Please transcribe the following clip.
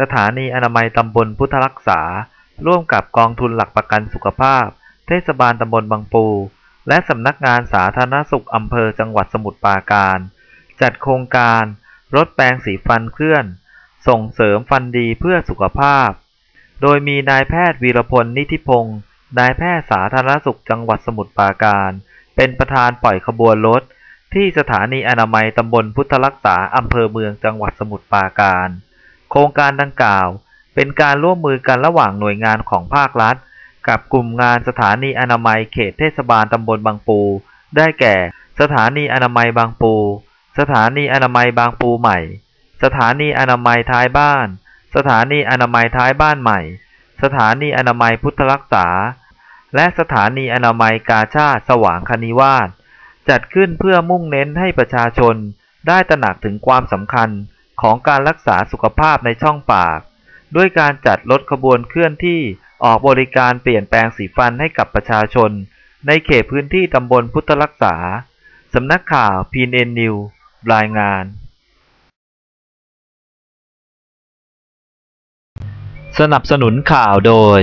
สถานีอนามัยตำบลพุทธรักษา ร่วมกับกองทุนหลักประกันสุขภาพ เทศบาลตำบลบางปู และสำนักงานสาธารณสุขอำเภอจังหวัดสมุทรปราการ จัดโครงการรถแปรงสีฟันเคลื่อน ส่งเสริมฟันดีเพื่อสุขภาพ โดยมีนายแพทย์วีรพลนิธิพงศ์นายแพทย์สาธารณสุขจังหวัดสมุทรปราการ เป็นประธานปล่อยขบวนรถที่สถานีอนามัยตำบลพุทธรักษาอำเภอเมืองจังหวัดสมุทรปราการ โครงการดังกล่าว เป็นการร่วมมือกันระหว่างหน่วยงานของภาครัฐ กับกลุ่มงานสถานีอนามัยเขตเทศบาลตำบลบางปู ได้แก่ สถานีอนามัยบางปู สถานีอนามัยบางปูใหม่ สถานีอนามัยท้ายบ้าน สถานีอนามัยท้ายบ้านใหม่ สถานีอนามัยพุทธรักษา และสถานีอนามัยกาชาติสว่างคณิวาสจัดขึ้นเพื่อมุ่งเน้นให้ประชาชนได้ตระหนักถึงความสำคัญ ของการรักษาสุขภาพในช่องปาก ด้วยการจัดรถขบวนเคลื่อนที่ออกบริการเปลี่ยนแปลงสีฟันให้กับประชาชน ในเขตพื้นที่ตำบลพุทธรักษา สำนักข่าว PNN News รายงาน สนับสนุนข่าวโดย